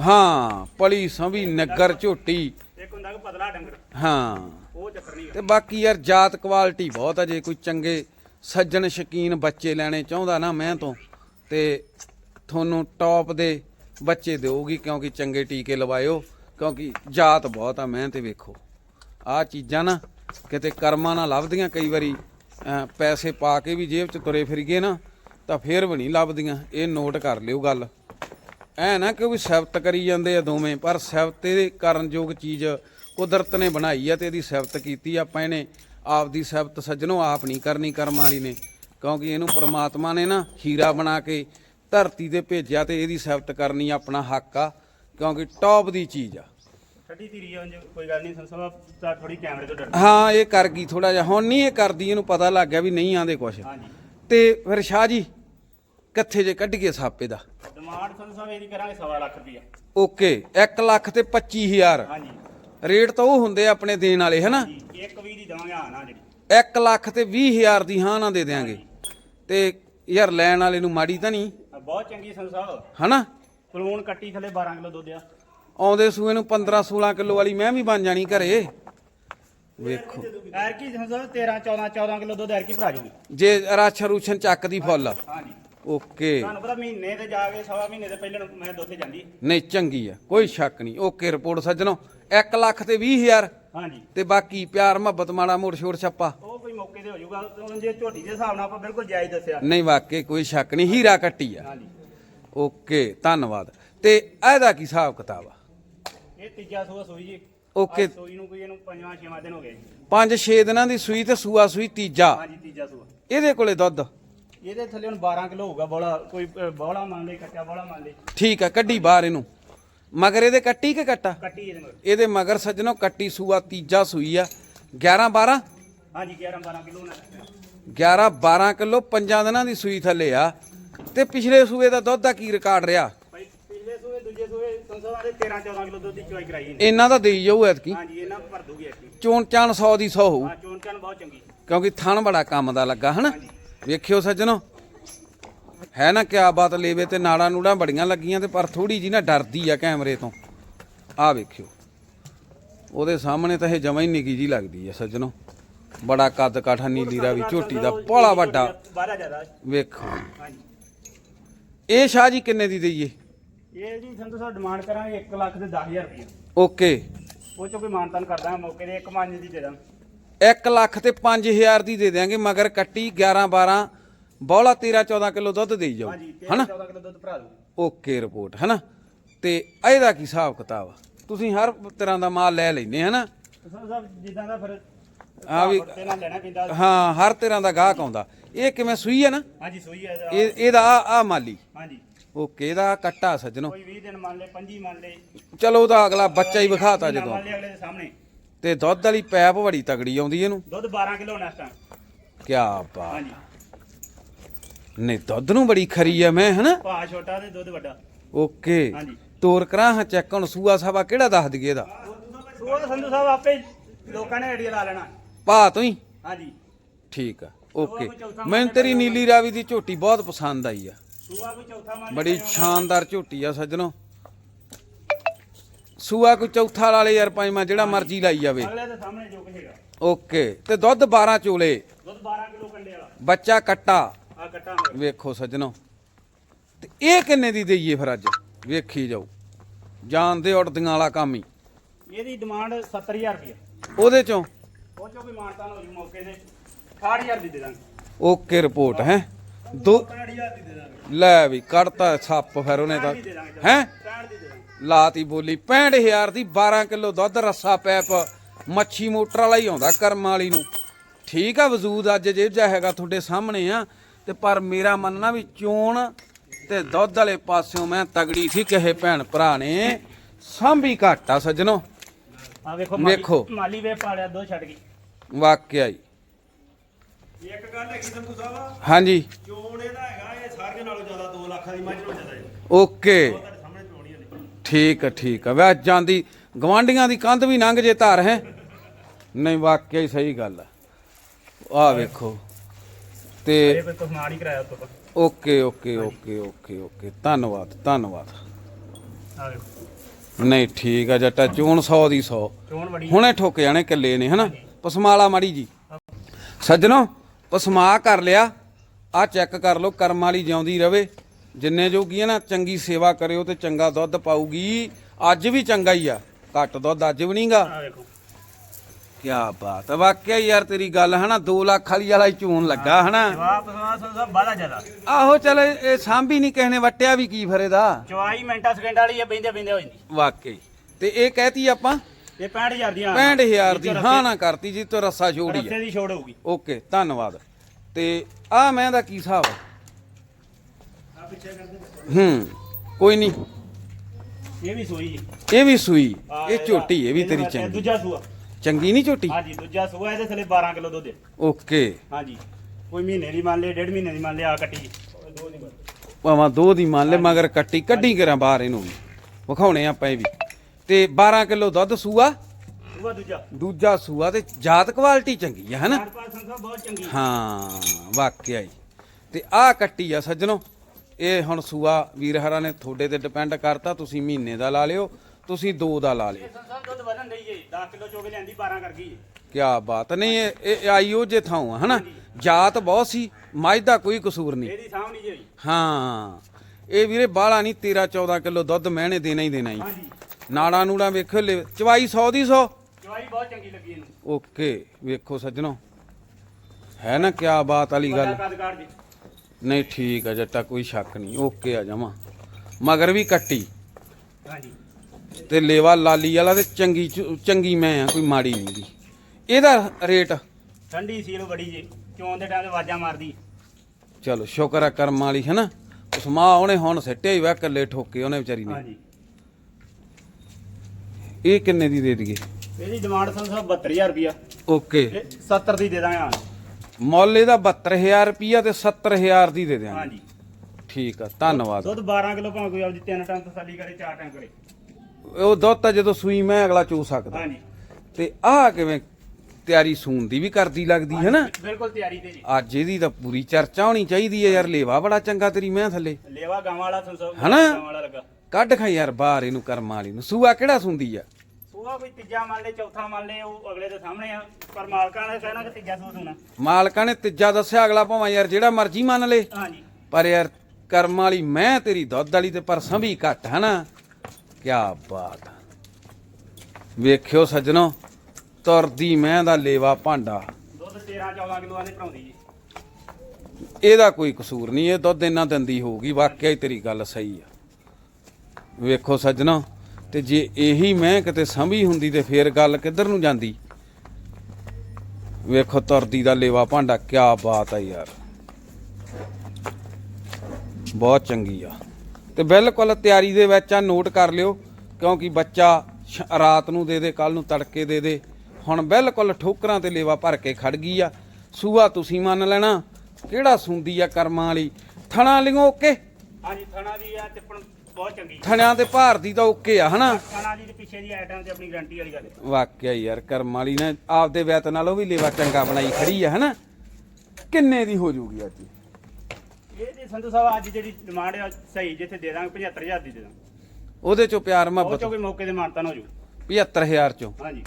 ਹਾਂ ਪਲੀ ਸੰਭੀ ਨਗਰ ਝੋਟੀ। ਇੱਕ ਹੁੰਦਾ ਕਿ ਪਤਲਾ ਡੰਗਰ। ਹਾਂ। ਉਹ ਚੱਕਰ ਨਹੀਂ ਤੇ ਬਾਕੀ ਯਾਰ ਜਾਤ ਕੁਆਲਿਟੀ ਬਹੁਤ ਆ ਜੇ ਕੋਈ ਚੰਗੇ ਸੱਜਣ ਸ਼ਕੀਨ ਬੱਚੇ ਲੈਣੇ ਚਾਹੁੰਦਾ ਨਾ ਮੈਂ ਤੋਂ ਤੇ ਤੁਹਾਨੂੰ ਟੌਪ ਦੇ ਬੱਚੇ ਦਿਓਗੀ ਕਿਉਂਕਿ ਚੰਗੇ ਟੀਕੇ ਲਵਾਇਓ, ਕਿਉਂਕਿ ਜਾਤ ਬਹੁਤ ਆ, ਮੈਂ ਤੇ ਵੇਖੋ। ਆਹ ਚੀਜ਼ਾਂ ਨਾ ਕਿਤੇ ਕਰਮਾਂ ਨਾਲ ਲੱਭਦੀਆਂ ਕਈ ਵਾਰੀ ਪੈਸੇ ਪਾ ਕੇ ਵੀ ਜੇਬ 'ਚ ਤੁਰੇ ਫਿਰੀਏ ਨਾ, ਤਾਂ ਫੇਰ ਵੀ ਨਹੀਂ ਲੱਭਦੀਆਂ। ਇਹ ਨੋਟ ਕਰ ਲਿਓ ਗੱਲ। ਐ ਨਾ ਕਿ ਵੀ ਸਿਫਤ ਕਰੀ ਜਾਂਦੇ ਆ ਦੋਵੇਂ, ਪਰ ਸਿਫਤ ਇਹਦੇ ਕਰਨਯੋਗ ਚੀਜ਼ ਕੁਦਰਤ ਨੇ ਬਣਾਈ ਆ ਤੇ ਇਹਦੀ ਸਿਫਤ ਕੀਤੀ ਆਪਾਂ ਇਹਨੇ। ਆਪਦੀ ਸਿਫਤ ਸੱਜਣੋ, ਆਪ ਨਹੀਂ ਕਰਨੀ ਕਰਮ ਵਾਲੀ ਨੇ, ਕਿਉਂਕਿ ਇਹਨੂੰ ਪ੍ਰਮਾਤਮਾ ਨੇ ਨਾ ਹੀਰਾ ਬਣਾ ਕੇ ਧਰਤੀ ਤੇ ਭੇਜਿਆ ਤੇ ਇਹਦੀ ਸਿਫਤ ਕਰਨੀ ਆਪਣਾ ਹੱਕ ਆ ਕਿਉਂਕਿ ਟੌਪ ਦੀ ਚੀਜ਼ ਆ। ਛੱਡੀ ਧੀਰੀ ਆ ਉਂਝ ਕੋਈ ਗੱਲ ਨਹੀਂ ਸੰਸਵਾ ਤਾਂ ਥੋੜੀ ਕੈਮਰੇ ਤੋਂ ਡਰ ਹਾਂ ਇਹ ਕਰ ਗਈ ਥੋੜਾ ਜਿਹਾ। ਹੁਣ ਨਹੀਂ ਇਹ ਕਰਦੀ ਇਹਨੂੰ ਪਤਾ ਲੱਗ ਗਿਆ ਵੀ ਨਹੀਂ ਆਂਦੇ ਕੁਛ। ਹਾਂਜੀ। ਤੇ ਫਿਰ ਸ਼ਾਹ ਜੀ ਕਿੱਥੇ ਜੇ ਕੱਢ ਗਏ ਸਾਪੇ ਦਾ? ਡਿਮਾਂਡ ਸੰਸਵਾ ਇਹਦੀ ਕਰਾਂਗੇ ਸਵਾ ਲੱਖ ਰੁਪਈਆ। ਓਕੇ 1 ਲੱਖ ਤੇ 25000 ਹਾਂਜੀ। ਰੇਟ ਤਾਂ ਉਹ ਹੁੰਦੇ ਆਪਣੇ ਦੇਣ ਵਾਲੇ ਹਨਾ? ਜੀ ਇੱਕ ਵੀ ਦੀ ਦਵਾਂਗੇ ਆ ਨਾ ਜਿਹੜੀ। 1 ਲੱਖ ਤੇ 20000 ਦੀ ਹਾਂ ਨਾ ਦੇ ਦਿਆਂਗੇ। ਤੇ ਯਾਰ ਲੈਣ ਵਾਲੇ ਨੂੰ ਮਾੜੀ ਤਾਂ ਨਹੀਂ। ਬਹੁਤ ਚੰਗੀ ਸੰਸਵਾ ਹਨਾ? ਪਲੂਣ ਕੱਟੀ ਥੱਲੇ 12 ਕਿਲੋ ਦੁੱਧ ਆ। ਆਉਂਦੇ ਸੂਏ ਨੂੰ 15 16 ਕਿਲੋ ਵਾਲੀ ਮੈਂ ਵੀ ਬਣ ਜਾਣੀ ਘਰੇ। ਵੇਖੋ। ਐਰ ਕੀ ਸੰਸਵਾ 13 14 14 ਕਿਲੋ ਦੁੱਧ ਐਰ ਕੀ ਭਰਾ ਜੂਗੀ। ਜੇ ਰਾਛਾ ਰੂਛਨ ਚੱਕਦੀ ਫੁੱਲ। ਹਾਂਜੀ ਓਕੇ। ਤੁਹਾਨੂੰ ਪਤਾ ਮਹੀਨੇ ਤੇ ਜਾ ਕੇ ਸਵਾ ਮਹੀਨੇ ਦੇ ਪਹਿਲਾਂ ਮੈਂ ਦੁੱਧ ਤੇ ਜਾਂਦੀ। ਨਹੀਂ ਚੰਗੀ ਆ। ਕੋਈ ਸ਼ੱਕ ਨਹੀਂ। ਓਕੇ ਰਿਪੋਰਟ ਸੱਜਣੋ। 1 ਲੱਖ ਤੇ 20000 ਹਾਂਜੀ। ਤੇ ਬਾਕੀ ਪਿਆਰ ਮੁਹੱਬਤ ਮਾੜਾ ਮੋੜ ਛੋੜ ਛੱਪਾ। ਉਹ ਕੋਈ ਮੌਕੇ ਤੇ ਹੋ ਜਾਊਗਾ ਹੁਣ ਜੇ ਝੋਟੀ ਦੇ ਹਿਸਾਬ ਨਾਲ ਆਪਾਂ ਬਿਲਕੁਲ ਜਾਇਜ਼ ਦੱਸਿਆ। ਨਹੀਂ ਵਾਕਈ ਕੋਈ ਸ਼ੱਕ ਨਹੀਂ ਹੀਰਾ ਕੱਟੀ ਆ। ਹਾਂਜੀ। ਓਕੇ ਧੰਨਵਾਦ। ਤੇ ਇਹਦਾ ਕੀ ਹਿਸਾਬ ਕਿਤਾਬ ਆ? ਇਹ ਤੀਜਾ ਸੂਆ ਸੂਈ ਜੀ। ਓਕੇ। ਅੱਜ ਸੂਈ ਨੂੰ ਕੋਈ ਇਹਨੂੰ ਪੰਜਵਾਂ ਛੇਵਾਂ ਦਿਨ ਹੋ ਗਏ 5-6 ਦਿਨਾਂ ਦੀ ਸੂਈ ਤੇ ਸੂਆ ਸੂਈ ਤੀਜਾ। ਹਾਂਜੀ ਤੀਜਾ ਸੂਆ। ਇਹਦੇ ਕੋਲੇ ਦੁੱਧ? ਇਹਦੇ ਥੱਲੇ ਹੁਣ 12 ਕਿਲੋ ਹੋਊਗਾ ਬੋਲਾ ਕੋਈ ਅ, ਬੋਲਾ ਮੰਨ ਲੈ ਕੱਟਿਆ ਬੋਲਾ ਮੰਨ ਲੈ ਠੀਕ ਆ ਕੱਢੀ ਬਾਹਰ ਇਹਨੂੰ। ਮਗਰ ਇਹਦੇ ਕੱਟੀ ਕਿ ਕੱਟਾ? ਕੱਟੀ ਇਹਦੇ ਮਗਰ। ਇਹਦੇ ਮਗਰ ਸੱਜਣੋ ਕੱਟੀ ਸੂਆ ਤੀਜਾ ਸੂਈ ਆ। 11-12 ਹਾਂਜੀ 11 12 ਕਿਲੋ ਨਾ ਕੱਟਿਆ 11-12 ਕਿਲੋ ਪੰਜਾਂ ਦਿਨਾਂ ਦੀ ਸੂਈ ਥੱਲੇ ਆ। ਤੇ ਪਿਛਲੇ ਸੂਏ ਦਾ ਦੁੱਧ ਦਾ ਕੀ ਰਿਕਾਰਡ ਰਿਹਾ? ਭਾਈ ਪਿਛਲੇ ਸੂਏ ਦੂਜੇ ਸੂਏ ਸੰਸਵਾ ਦੇ 13 14 ਕਿਲੋ ਦੁੱਧ ਦੀ ਚੁਆਈ ਕਰਾਈ ਇਹਨੇ। ਇਹਨਾਂ ਦਾ ਦੇਈ ਜਾਊ ਐਤਕੀ। ਹਾਂਜੀ ਇਹਨਾਂ ਭਰ ਦੂਗੀ ਐਕੀ ਚੋਣ ਚਾਣ 100 ਦੀ 100 ਹੋਊ। ਹਾਂ ਚੋਣ ਚਾਣ ਬਹੁਤ ਚੰਗੀ। ਕਿਉਂਕਿ ਥਣ ਬੜਾ ਕੰਮ ਦਾ ਲੱਗਾ ਹਨਾ? ਵੇਖਿਓ ਸੱਜਣੋ। ਹੈ ਨਾ ਕਿਆ ਬਾਤ ਲੇਵੇ ਤੇ ਨਾੜਾ ਨੂੜਾ ਬੜੀਆਂ ਲੱਗੀਆਂ ਤੇ ਪਰ ਥੋੜੀ ਜੀ ਨਾ ਡਰਦੀ ਆ ਕੈਮਰੇ ਤੋਂ। ਆ ਵੇਖਿਓ। ਉਹਦੇ ਸਾਹਮਣੇ ਤਾਂ ਇਹ ਜਮਾਂ ਹੀ ਨਿੱਕੀ ਜੀ ਲੱਗਦੀ ਆ ਸੱਜਣੋ। ਬੜਾ ਕੱਦ ਕਾਠਾ ਨੀਲੀ ਰਾਵੀ ਝੋਟੀ ਦਾ ਭੋਲਾ ਵੱਡਾ। ਵੇਖੋ। ਇਹ ਸ਼ਾਹ ਜੀ ਕਿੰਨੇ ਦੀ ਦਈਏ? ਇਹ ਜੀ ਸੰਤੂ ਸਾਹਿਬ ਡਿਮਾਂਡ ਕਰਾਂਗੇ 1 ਲੱਖ ਤੇ 10000 ਰੁਪਏ ਓਕੇ। ਉਹ ਚੋਂ ਕੋਈ ਮਾਨਤਾਨ ਕਰਦਾ ਮੌਕੇ ਦੇ ਇੱਕ ਪੰਜ ਦੀ ਦੇ ਦਾਂ 1 ਲੱਖ ਤੇ 5000 ਦੀ ਦੇ ਦਿਆਂਗੇ ਮਗਰ ਕੱਟੀ 11 12 ਬੌਲਾ 13 14 ਕਿਲੋ ਦੁੱਧ ਦੇਈ ਜਾਓ ਹਾਂਜੀ ਹਨਾ? 13 14 ਕਿਲੋ ਦੁੱਧ ਭਰਾ ਦੂ ਓਕੇ ਰਿਪੋਰਟ ਹਨਾ? ਤੇ ਇਹਦਾ ਕੀ ਹਿਸਾਬ ਕਿਤਾਬ ਆ? ਤੁਸੀਂ ਹਰ ਤਰ੍ਹਾਂ ਦਾ ਮਾਲ ਲੈ ਲੈਨੇ ਹਨਾ? ਸੰਤੂ ਸਾਹਿਬ ਜਿੱਦਾਂ ਦਾ ਫਿਰ ਆ ਵੀ ਤੇ ਨਾਲ ਲੈਣਾ ਪੈਂਦਾ। ਹਾਂ ਹਰ ਤਰ੍ਹਾਂ ਦਾ ਗਾਹਕ ਆਉਂਦਾ। ਇਹ ਕਿਵੇਂ ਸੂਈ ਹੈ ਨਾ? ਹਾਂਜੀ ਸੂਈ ਹੈ ਇਹਦਾ। ਇਹ ਇਹਦਾ ਆ ਆ ਮਾਲੀ। ਹਾਂਜੀ। ਓਕੇ ਇਹਦਾ ਕੱਟਾ ਸੱਜਣੋ। ਕੋਈ 20 ਦਿਨ ਮੰਨ ਲੈ 25 ਮੰਨ ਲੈ। ਚਲੋ ਉਹਦਾ ਅਗਲਾ ਬੱਚਾ ਹੀ ਵਿਖਾਤਾ ਮਹੀਨਾ ਜਦੋਂ। ਮੰਨ ਲੈ ਅਗਲੇ ਦੇ ਸਾਹਮਣੇ। ਤੇ ਦੁੱਧ ਵਾਲੀ ਪੈਪ ਬੜੀ ਤਗੜੀ ਆਉਂਦੀ ਇਹਨੂੰ। ਦੁੱਧ 12 ਕਿਲੋ ਨਸਟਾ ਕਿਆ ਬਾ ਹਾਂਜੀ। ਨਹੀਂ ਦੁੱਧ ਨੂੰ ਬੜੀ ਖਰੀ ਆ ਮੈਂ ਹਨਾ? ਭਾ ਛੋਟਾ ਤੇ ਦੁੱਧ ਵੱਡਾ। ਓਕੇ। ਹਾਂਜੀ। ਤੋਰ ਕਰਾਂ ਹਾਂ ਚੈੱਕ ਹੁਣ ਸੂਆ ਸਾਵਾ ਕਿਹੜਾ ਦੱਸ ਦਈਏ ਇਹਦਾ? ਉਹ ਤਾਂ ਸੰਧੂ ਸਾਹਿਬ ਆਪੇ ਲੋਕਾਂ ਨੇ ਆਈਡੀਆ ਲਾ ਲੈਣਾ। ਭਾ ਤੋਂ ਹੀ? ਹਾਂਜੀ। ਠੀਕ ਆ ਓਕੇ। ਮੈਨੂੰ ਤੇਰੀ ਨੀਲੀ ਰਾਵੀ ਦੀ ਝੋਟੀ ਬਹੁਤ ਪਸੰਦ ਆਈ ਆ। ਸੂਆ ਕੋਈ ਚੌਥਾ ਮੰਨ ਲੈ ਬੜੀ ਸ਼ਾਨਦਾਰ ਝੋਟੀ ਆ ਸੱਜਣੋ। ਸੂਆ ਕੋਈ ਚੌਥਾ ਵਾਲੇ ਯਾਰ ਪੰਜਵਾਂ ਜਿਹੜਾ ਮਰਜ਼ੀ ਲਾਈ ਜਾਵੇ। ਅਗਲੇ ਦੇ ਸਾਹਮਣੇ ਜੋ ਕੁਛ ਹੈਗਾ। ਓਕੇ ਤੇ ਦੁੱਧ 12 ਚੋਲੇ। ਦੁੱਧ 12 ਕਿਲੋ ਕੰਡੇ ਵਾਲਾ। ਬੱਚਾ ਕੱਟਾ। ਆ ਕੱਟਾ ਮਗਰ। ਵੇਖੋ ਸੱਜਣੋ ਤੇ ਇਹ ਕਿੰਨੇ ਦੀ ਦਈਏ ਫਿਰ ਅੱਜ? ਵੇਖੀ ਜਾਓ। ਜਾਣਦੇ ਉੜਦੀਆਂ ਵਾਲਾ ਕੰਮ ਹੀ। ਇਹਦੀ ਡਿਮਾਂਡ 70000 ਰੁਪਏ ਉਹਦੇ ਚੋਂ? ਉਹ ਚੋਂ ਕੋਈ ਮਾਨਤਾਨ ਹੋ ਜੂ ਮੌਕੇ ਤੇ। 60000 ਦੀ ਦੇ ਦਾਂਗੇ। ਓਕੇ ਰਿਪੋਰਟ ਹੈ? ਦੋ 60000 ਦੀ ਦੇ ਦਾਂਗੇ। ਲੈ ਵੀ ਕੱਢਤਾ ਸੱਪ ਫਿਰ ਉਹਨੇ ਤਾਂ। ਹੈ? 60 ਦੀ ਦੇ ਦਾਂਗੇ। ਲਾਤੀ ਬੋਲੀ 65000 ਦੀ 12 ਕਿਲੋ ਦੁੱਧ ਰੱਸਾ ਪੈਪ ਮੱਛੀ ਮੋਟਰ ਵਾਲਾ ਹੀ ਆਉਂਦਾ ਕਰਮ ਵਾਲੀ ਨੂੰ। ਠੀਕ ਆ ਵਜੂਦ ਅੱਜ ਜੇ ਜਿਹਾ ਹੈਗਾ ਤੁਹਾਡੇ ਸਾਹਮਣੇ ਆ। ਤੇ ਪਰ ਮੇਰਾ ਮੰਨਣਾ ਵੀ ਚੋਣ ਤੇ ਦੁੱਧ ਵਾਲੇ ਪਾਸਿਓਂ ਮੈਂ ਤਗੜੀ ਸੀ ਕਿਸੇ ਭੈਣ ਭਰਾ ਨੇ। ਸਾਂਭੀ ਘੱਟ ਆ ਸੱਜਣੋ। ਆ ਵੇਖੋ ਵੇਖੋ। ਮਾਲੀ ਵੇ ਪਾਲਿਆ ਦੋ ਛੱਡ ਗਈ। ਵਾਕਿਆ ਹੀ ਇੱਕ ਗੱਲ ਹੈਗੀ ਸੰਧੂ ਸਾਹਿਬ। ਹਾਂਜੀ। ਚੋਣ ਇਹਦਾ ਹੈਗਾ ਇਹ ਸਾਰਿਆਂ ਨਾਲੋਂ ਜ਼ਿਆਦਾ 2 ਲੱਖਾਂ ਦੀ ਮੱਝ ਹੋ ਜਾਂਦਾ ਹੈ। ਓਕੇ। ਤੁਹਾਡੇ ਸਾਹਮਣੇ ਚੋਣੀ ਹੈ ਠੀਕ ਆ ਠੀਕ ਆ। ਵੇ ਜਾਂਦੀ ਗਵਾਂਡੀਆਂ ਦੀ ਕੰਧ ਵੀ ਲੰਘ ਜੇ ਧਾਰ ਹੈ? ਨਹੀਂ ਵਾਕਿਆ ਹੀ ਸਹੀ ਗੱਲ ਆ। ਆ ਵੇਖੋ। ਤੇ ਇਹ ਕੋਈ ਕਸਮਾਨ ਹੀ ਕਰਾਇਆ ਉੱਤੋਂ okay okay okay okay okay. ਧੰਨਵਾਦ ਧੰਨਵਾਦ। ਆ ਵੇਖੋ ਨਹੀਂ ਠੀਕ ਆ ਜੱਟਾ ਚੋਣ 100 ਦੀ 100 ਚੋਣ ਬੜੀ ਹੁਣੇ ਠੁੱਕ ਜਾਣੇ ਕੱਲੇ ਨੇ ਹਨਾ? ਪਸਮਾਲਾ ਮਾੜੀ ਜੀ। ਸੱਜਣੋ ਪਸਮਾ ਕਰ ਲਿਆ। ਆ ਚੈੱਕ ਕਰ ਲਓ ਕਰਮ ਵਾਲੀ ਜਿਉਂਦੀ ਰਵੇ। ਜਿੰਨੇ ਜੋਗੀ ਹੈ ਨਾ ਚੰਗੀ ਸੇਵਾ ਕਰਿਓ ਤੇ ਚੰਗਾ ਦੁੱਧ ਪਾਊਗੀ। ਅੱਜ ਵੀ ਚੰਗਾ ਹੀ ਆ। ਘੱਟ ਦੁੱਧ ਅੱਜ ਵੀ ਨਹੀਂਗਾ ਆ ਵੇਖੋ ਕੀ ਬਾਤ ਹੈ ਵਾਕਿਆ ਹੀ ਯਾਰ ਤੇਰੀ ਗੱਲ ਹੈ ਨਾ 2 ਲੱਖ ਵਾਲੀ ਵਾਲਾ ਹੀ ਚੂਨ ਲੱਗਾ ਹਨਾ। ਜਵਾਬ ਸਵਾ ਸੰਸਾ ਬੜਾ ਜ਼ਿਆਦਾ। ਆਹੋ ਚੱਲ ਇਹ ਸਾਂਭੀ ਨਹੀਂ ਕਿਸੇ ਨੇ ਵਟਿਆ ਵੀ ਕੀ ਫਰੇ ਦਾ ਚਵਾਈ ਮਿੰਟਾਂ ਸਕਿੰਟ ਵਾਲੀ ਆ ਬੈਂਦੇ ਬੈਂਦੇ ਹੋ ਜਾਂਦੀ। ਵਾਕਈ ਤੇ ਇਹ ਕਹਿਤੀ ਆਪਾਂ? ਇਹ 65000 ਦੀਆਂ। 65000 ਦੀ। ਹਾਂ ਨਾ ਕਰਤੀ ਜੀ ਤੋਂ ਰੱਸਾ ਛੋੜੀ ਰਸਤੇ ਹੈ ਦੀ ਛੋੜ ਹੋਊਗੀ। ਓਕੇ ਧੰਨਵਾਦ। ਤੇ ਆ ਮੈਂ ਦਾ ਕੀ ਹਿਸਾਬ ਹੈ ਹੂੰ ਕੋਈ ਨਹੀਂ। ਇਹ ਵੀ ਸੂਈ ਇਹ ਵੀ ਸੂਈ। ਇਹ ਝੋਟੀ ਇਹ ਵੀ ਤੇਰੀ ਚੰਗੀ। ਦੂਜਾ ਸੂਆ। ਚੰਗੀ ਨਹੀਂ ਝੋਟੀ? ਹਾਂਜੀ ਦੂਜਾ ਸੂਆ ਇਹਦੇ ਥੱਲੇ 12 ਕਿਲੋ ਦੁੱਧ ਹੈ। ਓਕੇ। ਹਾਂਜੀ ਕੋਈ ਮਹੀਨੇ ਦੀ ਮੰਨ ਲਿਆ ਡੇਢ ਮਹੀਨੇ ਦੀ ਮੰਨ ਲਿਆ ਆ ਕੱਟੀ ਦੋ ਮੰਨ ਭਾਵਾਂ ਦੋ ਦੀ ਮੰਨ ਲੈ ਮਗਰ ਕੱਟੀ ਕੱਢੀ ਕਰਾਂ ਬਾਹਰ ਇਹਨੂੰ ਵੀ। ਵਿਖਾਉਣੇ ਆਪਾਂ ਇਹ ਵੀ। ਤੇ 12 ਕਿਲੋ ਦੁੱਧ ਸੂਆ? ਸੂਆ ਦੂਜਾ। ਦੂਜਾ ਸੂਆ ਤੇ ਜਾਤ ਕੁਆਲਿਟੀ ਚੰਗੀ ਆ ਹਨਾ? ਬਹੁਤ ਚੰਗੀ ਹਾਂ ਵਾਕਿਆ ਹੀ ਤੇ ਆਹ ਕੱਟੀ ਆ ਸੱਜਣੋ ਇਹ ਹੁਣ ਸੂਆ ਵੀਰ ਹਰਾਂ ਨੇ ਤੁਹਾਡੇ ਤੇ ਡਿਪੈਂਡ ਕਰਤਾ ਤੁਸੀਂ ਮਹੀਨੇ ਦਾ ਲਾ ਲਿਓ। ਤੁਸੀਂ ਦੋ ਦਾ ਲਾ ਲਿਓ। ਇਹ ਸੰਸਾ ਦੁੱਧ ਵਧਣ ਦਈ ਜੇ 10 ਕਿਲੋ ਚੋਗੇ ਲਿਆਂਦੀ 12 ਕਰ ਗਈ ਕਿਆ ਬਾਤ। ਨਹੀਂ ਇਹ ਇਹ ਆਈਓ ਜੇ ਥਾਂ ਆ ਹਨਾ? ਜਾਤ ਬਹੁਤ ਸੀ ਮੱਝ ਦਾ ਕੋਈ ਕਸੂਰ ਨਹੀਂ। ਇਹਦੀ ਸਾਹਮਣੀ ਜੀ ਹੋਈ। ਹਾਂ। ਇਹ ਵੀਰੇ ਬਾਹਲਾ ਨਹੀਂ 13 14 ਕਿਲੋ ਦੁੱਧ ਮਹਿਣੇ ਦੇਣਾ ਹੀ ਦੇਣਾ ਹੀ। ਹਾਂਜੀ। ਨਾੜਾ ਨੂੜਾ ਵੇਖੋ ਲੈ ਚਵਾਈ 100 ਦੀ 100 ਚਵਾਈ ਬਹੁਤ ਚੰਗੀ ਲੱਗੀ ਇਹਨੂੰ। ਓਕੇ ਵੇਖੋ ਸੱਜਣੋ। ਹੈ ਨਾ ਕਿਆ ਬਾਤ ਵਾਲੀ ਗੱਲ। ਵੱਡਾ ਕੱਦ ਕਾੜ ਜੀ। ਨਹੀਂ ਠੀਕ ਆ ਜੱਟਾ ਕੋਈ ਸ਼ੱਕ ਨਹੀਂ। ਓਕੇ ਆ ਜਾਵਾਂ ਮਗਰ ਵੀ ਕੱਟੀ। ਹਾਂਜੀ। ਤੇ ਲੇਵਾ ਲਾਲੀ ਵਾਲਾ ਤੇ ਚੰਗੀ ਚ- ਚੰਗੀ ਮੈਂ ਆ ਕੋਈ ਮਾੜੀ ਨਹੀਂ ਦੀ ਇਹਦਾ ਰੇਟ? ਠੰਡੀ ਸੀਲ ਬੜੀ ਜੀ ਚੋਣ ਦੇ ਟਾਈਮ ਤੇ ਆਵਾਜ਼ਾਂ ਮਾਰਦੀ। ਚਲੋ ਸ਼ੁਕਰ ਆ ਕਰਮ ਵਾਲੀ ਹੈ ਨਾ ਉਸ ਮਾਂ ਉਹਨੇ ਹੁਣ ਸਿੱਟਿਆ ਹੀ ਵਾ ਇਕੱਲੇ ਠੋਕੇ ਉਹਨੇ ਵਿਚਾਰੀ ਨੇ। ਹਾਂਜੀ। ਇਹ ਕਿੰਨੇ ਦੀ ਦੇ ਦਈਏ? ਇਹਦੀ ਡਿਮਾਂਡ ਸੰਸਾ 72000 ਰੁਪਿਆ ਓਕੇ। ਇਹ 70 ਦੀ ਦੇ ਦਾਂਗੇ ਹਾਂ। ਮੁੱਲ ਇਹਦਾ 72000 ਰੁਪਿਆ ਤੇ 70000 ਦੀ ਦੇ ਦਿਆਂਗੇ। ਹਾਂਜੀ। ਠੀਕ ਆ ਧੰਨਵਾਦ। ਦੁੱਧ 12 ਕਿਲੋ ਭਾਵੇਂ ਕੋਈ ਆਪਦੀ ਤਿੰਨ ਟਨ ਤਸੱਲੀ ਕਰੇ ਚਾਰ ਟਨ ਕਰੇ। ਉਹ ਦੁੱਧ ਤਾਂ ਜਦੋਂ ਸੂਈ ਮੈਂ ਅਗਲਾ ਚੋ ਸਕਦਾ। ਹਾਂਜੀ। ਤੇ ਆਹ ਕਿਵੇਂ ਤਿਆਰੀ ਸੂਣ ਦੀ ਵੀ ਕਰਦੀ ਲੱਗਦੀ ਹੈ ਨਾ? ਬਿਲਕੁਲ ਤਿਆਰੀ ਤੇ ਜੀ। ਅੱਜ ਇਹਦੀ ਤਾਂ ਪੂਰੀ ਚਰਚਾ ਹੋਣੀ ਚਾਹੀਦੀ ਹੈ ਯਾਰ ਲੇਵਾ ਬੜਾ ਚੰਗਾ ਤੇਰੀ ਮੈਂ ਥੱਲੇ। ਲੇਵਾ ਗਾਵਾਂ ਵਾਲਾ ਸੰਸਾ ਹਨਾ? ਗਾਵਾਂ ਵਾਲਾ ਲੱਗਾ। ਕੱਢ ਖਾ ਯਾਰ ਬਾਹਰ ਇਹਨੂੰ ਕਰਮ ਵਾਲੀ ਨੂੰ। ਸੂਆ ਕਿਹੜਾ ਸੁੰਦੀ ਆ? ਸੂਆ ਕੋਈ ਤੀਜਾ ਮੰਨ ਲੈ ਚੌਥਾ ਮੰਨ ਲੈ ਉਹ ਅਗਲੇ ਦੇ ਸਾਹਮਣੇ ਆ। ਪਰ ਮਾਲਕਾਂ ਨੇ ਕਹਿਣਾ ਕਿ ਤੀਜਾ ਸੂਆ ਸੁਣਾ ਮਾਲਕਾਂ ਨੇ ਤੀਜਾ ਦੱਸਿਆ ਅਗਲਾ ਭਾਵੇਂ ਯਾਰ ਜਿਹੜਾ ਮਰਜ਼ੀ ਮੰਨ ਲੇ। ਹਾਂਜੀ। ਪਰ ਯਾਰ ਕਰਮ ਵਾਲੀ ਮੈਂ ਤੇਰੀ ਦੁੱਧ ਵਾਲੀ ਤੇ ਪਰ ਸੰਭੀ ਘੱਟ ਹਨਾ? ਕਿਆ ਬਾਤ। ਵੇਖਿਓ ਸੱਜਣੋ ਤੁਰਦੀ ਮੈਂ ਦਾ ਲੇਵਾ ਭਾਂਡਾ। ਦੁੱਧ 13 14 ਕਿਲੋਆਂ ਦੀ ਭਰਾਉਂਦੀ ਜੀ। ਇਹਦਾ ਕੋਈ ਕਸੂਰ ਨਹੀਂ ਇਹ ਦੁੱਧ ਇੰਨਾ ਦਿੰਦੀ ਹੋਊਗੀ ਵਾਕਿਆ ਹੀ ਤੇਰੀ ਗੱਲ ਸਹੀ ਆ। ਵੇਖੋ ਸੱਜਣੋ ਤੇ ਜੇ ਇਹੀ ਮੈਂ ਕਿਤੇ ਸੰਭੀ ਹੁੰਦੀ ਤੇ ਫੇਰ ਗੱਲ ਕਿੱਧਰ ਨੂੰ ਜਾਂਦੀ? ਵੇਖੋ ਤੁਰਦੀ ਦਾ ਲੇਵਾ ਭਾਂਡਾ ਕਿਆ ਬਾਤ ਆ ਯਾਰ। ਬਹੁਤ ਚੰਗੀ ਆ। ਤੇ ਬਿਲਕੁਲ ਤਿਆਰੀ ਦੇ ਵਿੱਚ ਆ ਨੋਟ ਕਰ ਲਿਓ ਕਿਉਂਕਿ ਬੱਚਾ ਰਾਤ ਨੂੰ ਦੇ ਦੇ ਕੱਲ ਨੂੰ ਤੜਕੇ ਦੇ ਦੇ। ਹੁਣ ਬਿਲਕੁਲ ਠੋਕਰਾਂ ਤੇ ਲੇਵਾ ਭਰ ਕੇ ਖੜ ਗਈ ਆ। ਸੂਆ ਤੁਸੀਂ ਮੰਨ ਲੈਣਾ ਕਿਹੜਾ ਸੁੰਦੀ ਆ ਕਰਮਾਂ ਵਾਲੀ? ਥਣਾ ਲਿਓ ਓਕੇ? ਹਾਂਜੀ ਥਣਾ ਦੀ ਆ ਟਿੱਪਣ ਬਹੁਤ ਚੰਗੀ। ਥਣਿਆਂ ਤੇ ਭਾਰ ਦੀ ਤਾਂ ਓਕੇ ਆ ਹਨਾ? ਥਣਾ ਦੀ ਤੇ ਪਿੱਛੇ ਦੀ ਆਈਟਮ ਤੇ ਆਪਣੀ ਗਾਰੰਟੀ ਵਾਲੀ ਗੱਲ। ਹੈ ਵਾਕਿਆ ਯਾਰ ਕਰਮ ਵਾਲੀ ਨੇ ਆਪਦੇ ਵਿਆਤ ਨਾਲੋਂ ਵੀ ਲੇਵਾ ਚੰਗਾ ਬਣਾਈ ਖੜੀ ਆ ਹਨਾ? ਕਿੰਨੇ ਦੀ ਹੋ ਜੂਗੀ ਅੱਜ? ਇਹ ਜੀ ਸੰਧੂ ਸਾਹਿਬ ਅੱਜ ਜਿਹੜੀ ਡਿਮਾਂਡ ਆ ਸਹੀ ਜਿੱਥੇ ਦੇ ਦਾਂਗੇ 75000 ਦੀ ਦੇ ਦਾਂਗੇ। ਉਹਦੇ ਚੋਂ ਪਿਆਰ ਉਹ ਮੁਹੱਬਤ ਚੋਂ। ਕੋਈ ਮੌਕੇ ਦੇ ਮਾਨਤਾਨ ਹੋ ਜੂ। 75000 ਚੋਂ। ਹਾਂਜੀ।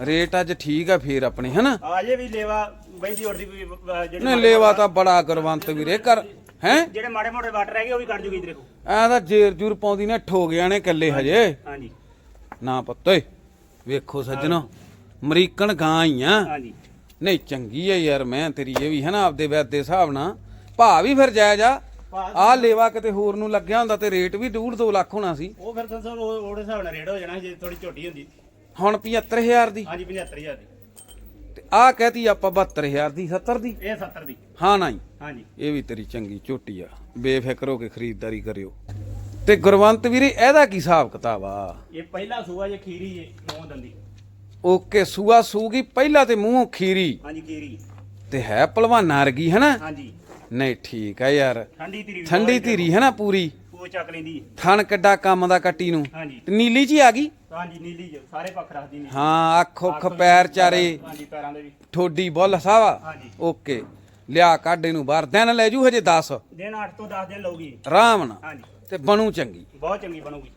ਰੇਟ ਅੱਜ ਠੀਕ ਆ ਫੇਰ ਆਪਣੇ ਹਨਾ? ਆ ਜੇ ਵੀ ਲੇਵਾ ਬੈਂਦੀ ਉੜਦੀ ਕੋਈ ਅਹ, ਜਿਹੜੇ ਨਹੀਂ ਮਾੜੇ- ਲੇਵਾ ਤਾਂ ਬੜਾ ਗੁਰਵੰਤ ਵੀਰੇ ਕਰ ਹੈ? ਜਿਹੜੇ ਮਾੜੇ ਮੋਟੇ ਵਾਟ ਰਹਿ ਗਏ ਉਹ ਵੀ ਕੱਢ ਜੂਗੀ ਦੇਖੋ ਐ ਤਾਂ ਜੇਰ ਜੂਰ ਪਾਉਂਦੀ ਨੇ ਠੋ ਗਿਆ ਨੇ ਕੱਲੇ ਹਜੇ। ਹਾਂਜੀ। ਨਾ ਪੱਤੇ ਵੇਖੋ ਸੱਜਣੋ ਅਮਰੀਕਨ ਗਾਂ ਹੀ ਆ ਹਾਂਜੀ। ਨਹੀਂ ਚੰਗੀ ਆ ਯਾਰ ਮੈਂ ਤੇਰੀ ਇਹ ਵੀ ਹੈ ਨਾ ਆਪਦੇ ਵੈਦ ਦੇ ਹਿਸਾਬ ਨਾਲ। ਭਾ ਵੀ ਫਿਰ ਜਾਇਜ਼ ਆ। ਆ ਲੇਵਾ ਕਿਤੇ ਹੋਰ ਨੂੰ ਲੱਗਿਆ ਹੁੰਦਾ ਤੇ ਰੇਟ ਵੀ ਡੂਢ 2 ਲੱਖ ਹੋਣਾ ਸੀ। ਉਹ ਫਿਰ ਉਹ ਉਹਦੇ ਹਿਸਾਬ ਨਾਲ ਰੇਟ ਹੋ ਜਾਣਾ ਜੇ ਥੋੜੀ ਝੋਟੀ ਹੁੰਦੀ। ਹੁਣ 75000 ਦੀ। ਹਾਂਜੀ 75000 ਦੀ। ਤੇ ਆ ਕਹਤੀ ਆਪਾਂ 72000 ਦੀ 70 ਦੀ? ਇਹ 70 ਦੀ। ਹਾਂ ਨਹੀਂ। ਹਾਂਜੀ। ਇਹ ਵੀ ਤੇਰੀ ਚੰਗੀ ਝੋਟੀ ਆ। ਬੇਫਿਕਰ ਹੋ ਕੇ ਖਰੀਦਦਾਰੀ ਕਰਿਓ। ਤੇ ਗੁਰਵੰਤ ਵੀਰੇ ਇਹਦਾ ਕੀ ਹਿਸਾਬ ਕਿਤਾਬ ਆ? ਇਹ ਪਹਿਲਾ ਸੂਆ ਜੇ ਖੀਰੀ ਜੇ ਨੌ ਦੰਦੀ। ਓਕੇ ਸੂਆ ਸੂਗੀ ਪਹਿਲਾਂ ਤੇ ਮੂੰਹੋਂ ਖੀਰੀ। ਹਾਂਜੀ ਖੀਰੀ। ਤੇ ਹੈ ਭਲਵਾਨਾਂ ਵਰਗੀ ਹੈ ਨਾ ਹਾਂਜੀ। ਨਹੀਂ ਠੀਕ ਆ ਯਾਰ। ਠੰਡੀ ਧੀਰੀ ਠੰਡੀ ਧੀਰੀ ਹੈ ਨਾ ਪੂਰੀ? ਉਹ ਚੱਕ ਲੈਂਦੀ ਥਣ ਕਿੱਡਾ ਕੰਮ ਦਾ ਕੱਟੀ ਨੂੰ। ਹਾਂਜੀ। ਤੇ ਨੀਲੀ ਜੀ ਆ ਗਈ? ਹਾਂਜੀ ਨੀਲੀ ਜੋ ਸਾਰੇ ਪੱਖ ਰੱਖਦੀ ਨੇ ਹਾਂ। ਅੱਖ ਉੱਖ ਪੈਰ ਚਾਰੇ। ਹਾਂਜੀ ਪੈਰਾਂ ਦੇ ਵੀ। ਠੋਡੀ ਬੁੱਲ ਸਾਵਾ ਹਾਂਜੀ। ਓਕੇ। ਲਿਆ ਕੱਢ ਇਹਨੂੰ ਬਾਹਰ। ਦਿਨ ਲੈ ਜੂ ਹਜੇ 10 ਦਿਨ 8 ਤੋਂ 10 ਦਿਨ ਲਊਗੀ। ਆਰਾਮ ਨਾਲ। ਹਾਂਜੀ। ਤੇ ਬਣੂ ਚੰਗੀ। ਬਹੁਤ ਚੰਗੀ ਬਣੂਗੀ।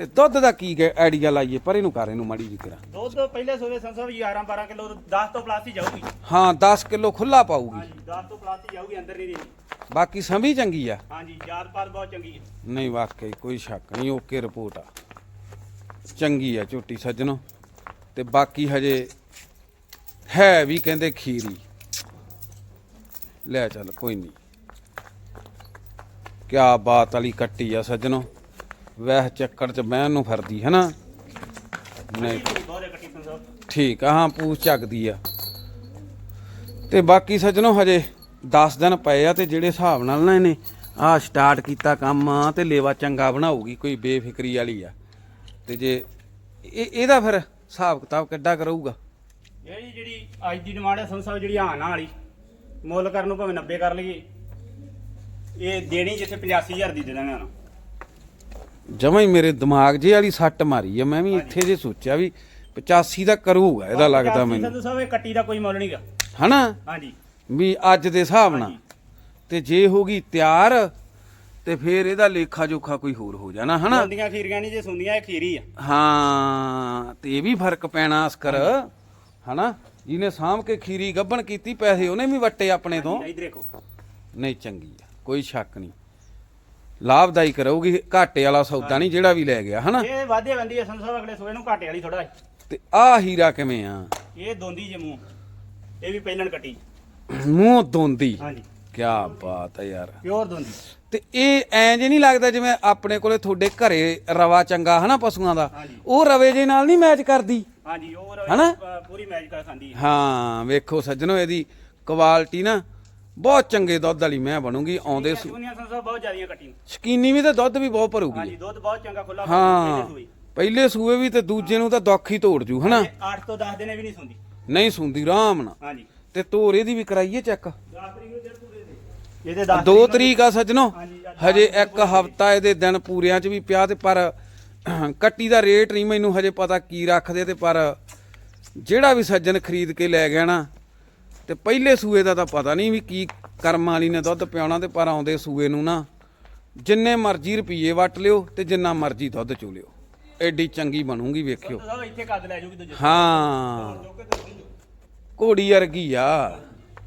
ਤੇ ਦੁੱਧ ਦਾ ਕੀ ਆਈਡੀਆ ਲਾਈਏ? ਪਰ ਇਹਨੂੰ ਕਰ ਇਹਨੂੰ ਮਾੜੀ ਜੀ ਕਰਾ ਦੁੱਧ ਪਹਿਲੇ ਸੋਵੇ ਸੰਸਾ ਵੀ 11 12 ਕਿਲੋ 10 ਤੋਂ ਪਲੱਸ ਹੀ ਜਾਊਗੀ। ਹਾਂ 10 ਕਿਲੋ ਖੁੱਲਾ ਪਾਊਗੀ। ਹਾਂਜੀ 10 ਤੋਂ ਪਲੱਸ ਹੀ ਜਾਊਗੀ ਅੰਦਰ ਨਹੀਂ ਰਹੀ ਬਾਕੀ ਸੰਭੀ ਚੰਗੀ ਆ। ਹਾਂਜੀ ਯਾਦ ਪਾਤ ਬਹੁਤ ਚੰਗੀ ਹੈ ਨਹੀਂ ਵਾਕਈ ਕੋਈ ਸ਼ੱਕ ਨਹੀਂ ਓਕੇ ਰਿਪੋਰਟ ਆ। ਚੰਗੀ ਆ ਝੋਟੀ ਸੱਜਣੋ। ਤੇ ਬਾਕੀ ਹਜੇ ਹੈ ਵੀ ਕਹਿੰਦੇ ਖੀਰੀ। ਲੈ ਚੱਲ ਕੋਈ ਨਹੀਂ। ਕਿਆ ਬਾਤ ਵਾਲੀ ਕੱਟੀ ਆ ਸੱਜਣੋ। ਵੈਹ ਚੱਕਰ ਚ ਬਹਿਣ ਨੂੰ ਫਿਰਦੀ ਹੈ ਨਾ ਨਹੀਂ। ਠੀਕ ਆ, ਹਾਂ, ਪੂਛ ਚੱਕਦੀ ਆ। ਤੇ ਬਾਕੀ ਸੱਜਣੋ, ਹਜੇ 10 ਦਿਨ ਪਏ ਆ ਤੇ ਜਿਹੜੇ ਹਿਸਾਬ ਨਾਲ ਨਾ ਇਹਨੇ ਆ ਸਟਾਰਟ ਕੀਤਾ ਕੰਮ, ਤੇ ਲੇਵਾ ਚੰਗਾ ਬਣਾਉਗੀ ਕੋਈ ਬੇਫਿਕਰੀ ਵਾਲੀ ਆ। ਤੇ ਜੇ ਇਹ, ਇਹਦਾ ਫਿਰ ਹਿਸਾਬ ਕਿਤਾਬ ਕਿੱਡਾ ਕਰੂਗਾ ਇਹ ਜਿਹੜੀ ਅੱਜ ਦੀ ਡਿਮਾਂਡ ਹੈ ਸਿੰਘ ਜਿਹੜੀ ਆਣਾ ਵਾਲੀ ਮੁੱਲ ਕਰਨ ਨੂੰ ਭਾਵੇਂ 90 ਕਰ ਲਈਏ। ਇਹ ਦੇਣੀ ਜਿੱਥੇ 85000 ਦੀ ਦੇ ਦਾਂਗੇ ਹੁਣ। ਜਮਾਂ ਹੀ ਮੇਰੇ ਦਿਮਾਗ ਜੇ ਵਾਲੀ ਸੱਟ ਮਾਰੀ ਆ ਮੈਂ ਵੀ ਇੱਥੇ ਜੇ ਸੋਚਿਆ ਵੀ 85 ਦਾ ਕਰੂਗਾ ਇਹਦਾ ਲੱਗਦਾ ਮੈਨੂੰ। ਸਾਹਿਬ ਇਹ ਕੱਟੀ ਦਾ ਕੋਈ ਮੁੱਲ ਨਹੀਂਗਾ ਹਨਾ? ਹਾਂਜੀ। ਵੀ ਅੱਜ ਦੇ ਹਿਸਾਬ ਨਾਲ। ਤੇ ਜੇ ਹੋ ਗਈ ਤਿਆਰ ਤੇ ਫਿਰ ਇਹਦਾ ਲੇਖਾ ਜੋਖਾ ਕੋਈ ਹੋਰ ਹੋ ਜਾਣਾ ਹਨਾ? ਹੁੰਦੀਆਂ ਖੀਰੀਆਂ ਨਹੀਂ ਜੇ ਸੁੰਦੀਆਂ ਇਹ ਖੀਰੀ ਆ। ਹਾਂ ਤੇ ਇਹ ਵੀ ਫ਼ਰਕ ਪੈਣਾ ਅਸਕਰ। ਹਨਾ? ਜਿਹਨੇ ਸਾਂਭ ਕੇ ਖੀਰੀ ਗੱਬਣ ਕੀਤੀ ਪੈਸੇ ਉਹਨੇ ਵੀ ਵੱਟੇ ਆਪਣੇ ਤੋਂ। ਇਧਰ ਦੇਖੋ। ਨਹੀਂ ਚੰਗੀ ਆ ਕੋਈ ਸ਼ੱਕ ਨਹੀਂ। ਲਾਭਦਾਈ ਕਰੂਗੀ ਘਾਟੇ ਵਾਲਾ ਸੌਦਾ ਨਹੀਂ ਜਿਹੜਾ ਵੀ ਲੈ ਗਿਆ ਹਨਾ? ਇਹ ਵਾਧੇ ਬੰਦੀ ਹੈ ਸਾਹਿਬ ਅਗਲੇ ਸੋਏ ਨੂੰ ਘਾਟੇ ਵਾਲੀ ਥੋੜਾ ਤੇ ਆਹ ਹੀਰਾ ਕਿਵੇਂ ਆ? ਇਹ ਦੋਂਦੀ ਜੇ ਮੂੰਹ। ਇਹ ਵੀ ਪਹਿਲਣ ਕੱਟੀ। ਮੂੰਹ ਦੋਂਦੀ? ਹਾਂਜੀ। ਕੀ ਬਾਤ ਹੈ ਯਾਰ। ਪਿਓਰ ਦੋਂਦੀ। ਤੇ ਇਹ ਐਂ ਜੇ ਨਹੀਂ ਲੱਗਦਾ ਜਿਵੇਂ ਆਪਣੇ ਕੋਲੇ ਤੁਹਾਡੇ ਘਰੇ ਰਵਾ ਚੰਗਾ ਹਨਾ ਪਸ਼ੂਆਂ ਦਾ। ਉਹ ਰਵੇ ਜੇ ਨਾਲ ਨਹੀਂ ਮੈਚ ਕਰਦੀ? ਹਾਂਜੀ ਉਹ ਹਨਾ? ਅ, ਪੂਰੀ ਮੈਚ ਕਰ ਖਾਂਦੀ ਹੈ ਹਾਂ ਵੇਖੋ ਸੱਜਣੋ ਇਹਦੀ ਕੁਆਲਿਟੀ ਨਾ ਬਹੁਤ ਚੰਗੇ ਦੁੱਧ ਵਾਲੀ ਮੈਂ ਬਣੂਗੀ ਆਉਂਦੇ ਸੂ- ਸੁਨੀਆਂ ਸਿੰਘ ਸਾਹਿਬ ਬਹੁਤ ਜ਼ਿਆਦੀਆਂ ਕੱਟੀ ਸ਼ਕੀਨੀ ਵੀ ਤੇ ਦੁੱਧ ਵੀ ਬਹੁਤ ਭਰੂਗੀ। ਹਾਂਜੀ ਦੁੱਧ ਬਹੁਤ ਚੰਗਾ ਖੁੱਲਾ ਹਾਂ ਪਹਿਲੇ ਸੂਏ ਵੀ ਤੇ ਦੂਜੇ ਨੂੰ ਤਾਂ ਦੁੱਖ ਹੀ ਤੋੜ ਜੂ ਹਨਾ? 8 ਤੋਂ 10 ਦਿਨੇ ਵੀ ਨਹੀਂ ਸੁੰਦੀ। ਨਹੀਂ ਸੁੰਦੀ ਆਰਾਮ ਨਾਲ। ਹਾਂਜੀ। ਤੇ ਤੋਰ ਇਹਦੀ ਵੀ ਕਰਾਈਏ ਚੈੱਕ? 10 ਤਰੀਕ ਨੂੰ ਦੇ ਪੂਰੇ ਦੇ ਇਹਦੇ 10 ਦੋ ਤਰੀਕ ਆ ਸੱਜਣੋ। ਹਾਂਜੀ, ਅੱਜ ਹਜੇ ਇੱਕ ਹਫਤਾ ਇਹਦੇ ਦਿਨ ਪੂਰਿਆਂ ਚ ਵੀ ਪਿਆ ਤੇ ਪਰ ਕੱਟੀ ਦਾ ਰੇਟ ਨਹੀਂ ਮੈਨੂੰ ਹਜੇ ਪਤਾ ਕੀ ਰੱਖਦੇ ਤੇ ਪਰ ਜਿਹੜਾ ਵੀ ਸੱਜਣ ਖਰੀਦ ਕੇ ਲੈ ਗਿਆ ਨਾ ਤੇ ਪਹਿਲੇ ਸੂਏ ਦਾ ਤਾਂ ਪਤਾ ਨਹੀਂ ਵੀ ਕੀ ਕਰਮਾਂ ਵਾਲੀ ਨੇ ਦੁੱਧ ਪਿਆਉਣਾ ਤੇ ਪਰ ਆਉਂਦੇ ਸੂਏ ਨੂੰ ਨਾ ਜਿੰਨੇ ਮਰਜ਼ੀ ਰੁਪਈਏ ਵਟ ਲਿਓ ਤੇ ਜਿੰਨਾ ਮਰਜ਼ੀ ਦੁੱਧ ਚੋ ਲਿਓ। ਐਡੀ ਚੰਗੀ ਬਣੂਗੀ ਵੇਖਿਓ। ਹਾਂ। ਘੋੜੀ ਵਰਗੀ ਆ।